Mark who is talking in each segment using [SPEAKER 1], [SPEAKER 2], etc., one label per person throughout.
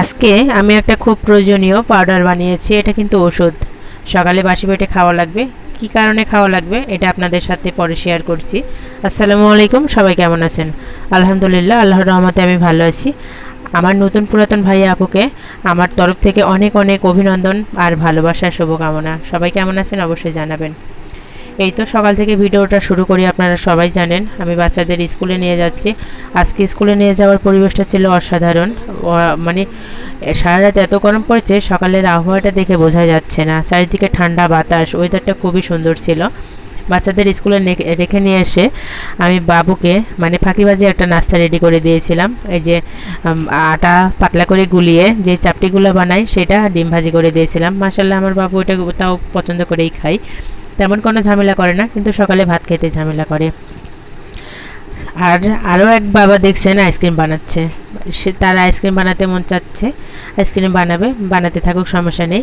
[SPEAKER 1] আজকে আমি একটা খুব প্রয়োজনীয় পাউডার বানিয়েছি, এটা কিন্তু ওষুধ। সকালে বাসি পেটে খাওয়া লাগবে। কি কারণে খাওয়া লাগবে, এটা আপনাদের সাথে পরে শেয়ার করছি। আসসালামু আলাইকুম, সবাই কেমন আছেন? আলহামদুলিল্লাহ, আল্লাহর রহমতে আমি ভালো আছি। আমার নতুন পুরাতন ভাই আপুকে আমার তরফ থেকে অনেক অনেক অভিনন্দন আর ভালোবাসার শুভকামনা। সবাই কেমন আছেন অবশ্যই জানাবেন। এই তো সকাল থেকে ভিডিওটা শুরু করি, আপনারা সবাই জানেন। আমি বাচ্চাদের স্কুলে নিয়ে যাচ্ছি। আজকে স্কুলে নিয়ে যাওয়ার পরিবেশটা ছিল অসাধারণ। মানে সারা রাত এত গরম পড়েছে, সকালের আবহাওয়াটা দেখে বোঝা যাচ্ছে না। চারিদিকে ঠান্ডা বাতাস ওয়েদারটা খুবই সুন্দর ছিল। বাচ্চাদের স্কুলে রেখে নিয়ে এসে আমি বাবুকে মানে ফাঁকিবাজি একটা নাস্তা রেডি করে দিয়েছিলাম। এই যে আটা পাতলা করে গুলিয়ে যে চাপটিগুলো বানাই, সেটা ডিম ভাজি করে দিয়েছিলাম। মাসাল্লাহ আমার বাবু এটা তাও পছন্দ করেই খাই তেমন কোনো ঝামেলা করে না, কিন্তু সকালে ভাত খেতে ঝামেলা করে। আর আরও এক বাবা দেখছেন আইসক্রিম বানাচ্ছে। সে তার আইসক্রিম বানাতে মন চাচ্ছে, আইসক্রিম বানাবে, বানাতে থাকুক, সমস্যা নেই।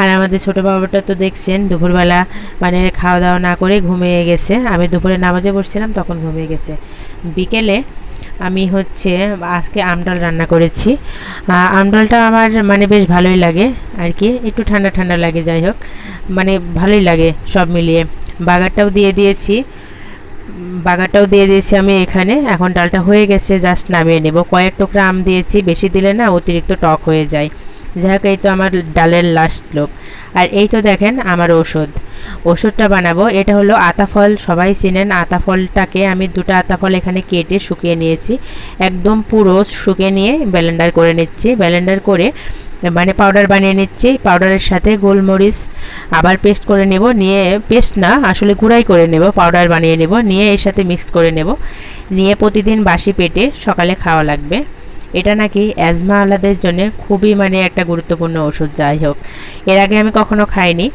[SPEAKER 1] আর আমাদের ছোটো বাবাটা তো দেখছেন, দুপুরবেলা মানে খাওয়া দাওয়া না করে ঘুমিয়ে গেছে। আমি দুপুরে নামাজে বসছিলাম, তখন ঘুমিয়ে গেছে। বিকেলে আমি হচ্ছে আজকে আমডাল রান্না করেছি। আমডালটা আমার মানে বেশ ভালোই লাগে আর কি একটু ঠান্ডা ঠান্ডা লাগে, যাই হোক। মানে ভালোই লাগে সব মিলিয়ে। বাগারটাও দিয়ে দিয়েছি। বাগারটাও দিয়ে দিয়েছি আমি এখানে। এখন ডালটা হয়ে গেছে, জাস্ট নামিয়ে নেব। কয়েক টুকরা আম দিয়েছি, বেশি দিলে না অতিরিক্ত টক হয়ে যায়। যাই এই তো আমার ডালের লাস্ট লোক আর এই তো দেখেন আমার ওষুধ ওষুধটা বানাবো। এটা হলো আতাফল। সবাই চিনেন আতাফলটাকে। আমি দুটো আতাফল এখানে কেটে শুকিয়ে নিয়েছি। একদম পুরো শুকিয়ে নিয়ে ব্লেন্ডার করে নিচ্ছি। ব্লেন্ডার করে মানে পাউডার বানিয়ে নিচ্ছি। পাউডারের সাথে গোলমরিচ আবার পেস্ট করে নেব। নিয়ে পেস্ট না, আসলে গুঁড়াই করে নেব। পাউডার বানিয়ে নেব। নিয়ে এর সাথে মিক্সড করে নেব। নিয়ে প্রতিদিন বাসি পেটে সকালে খাওয়া লাগবে। এটা নাকি অ্যাজমা আলাদের জন্য খুবই মানে একটা গুরুত্বপূর্ণ ওষুধ, যাই হোক। এর আগে আমি কখনো খাইনি।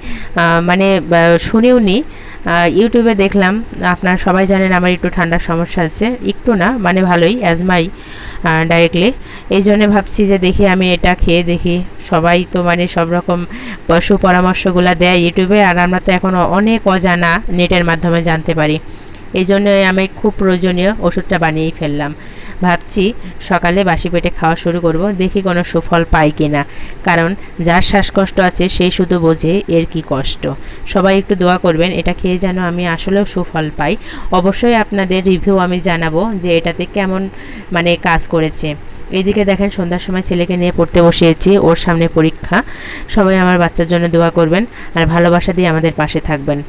[SPEAKER 1] মানে শুনিও নি ইউটিউবে দেখলাম, আপনারা সবাই জানেন আমার একটু ঠান্ডার সমস্যা আছে। একটু না মানে ভালোই অ্যাজমাই ডাইরেক্টলি এই জন্য ভাবছি যে দেখি আমি এটা খেয়ে দেখি। সবাই তো মানে সব রকম পশু পরামর্শগুলো দেয় ইউটিউবে, আর আমরা তো এখন অনেক অজানা নেটের মাধ্যমে জানতে পারি। এই জন্য আমি খুব প্রয়োজনীয় ওষুধটা বানিয়েই ফেললাম। ভাবছি সকালে বাসি পেটে খাওয়া শুরু করব, দেখি কোনো সুফল পাই কি না কারণ যার শ্বাসকষ্ট আছে সেই শুধু বোঝে এর কি কষ্ট। সবাই একটু দোয়া করবেন, এটা খেয়ে যেন আমি আসলেও সুফল পাই। অবশ্যই আপনাদের রিভিউ আমি জানাব যে এটাতে কেমন মানে কাজ করেছে। এইদিকে দেখেন সন্ধ্যার সময় ছেলেকে নিয়ে পড়তে বসিয়েছি, ওর সামনে পরীক্ষা। সবাই আমার বাচ্চার জন্য দোয়া করবেন আর ভালোবাসা দিয়ে আমাদের পাশে থাকবেন।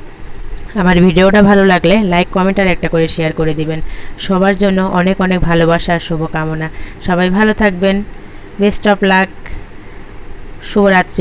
[SPEAKER 1] আমার ভিডিওটা ভালো লাগলে লাইক কমেন্ট আর একটা করে শেয়ার করে দিবেন। সবার জন্য অনেক অনেক ভালোবাসা আর শুভকামনা। সবাই ভালো থাকবেন। বেস্ট অফ লাক শুভরাত্রি।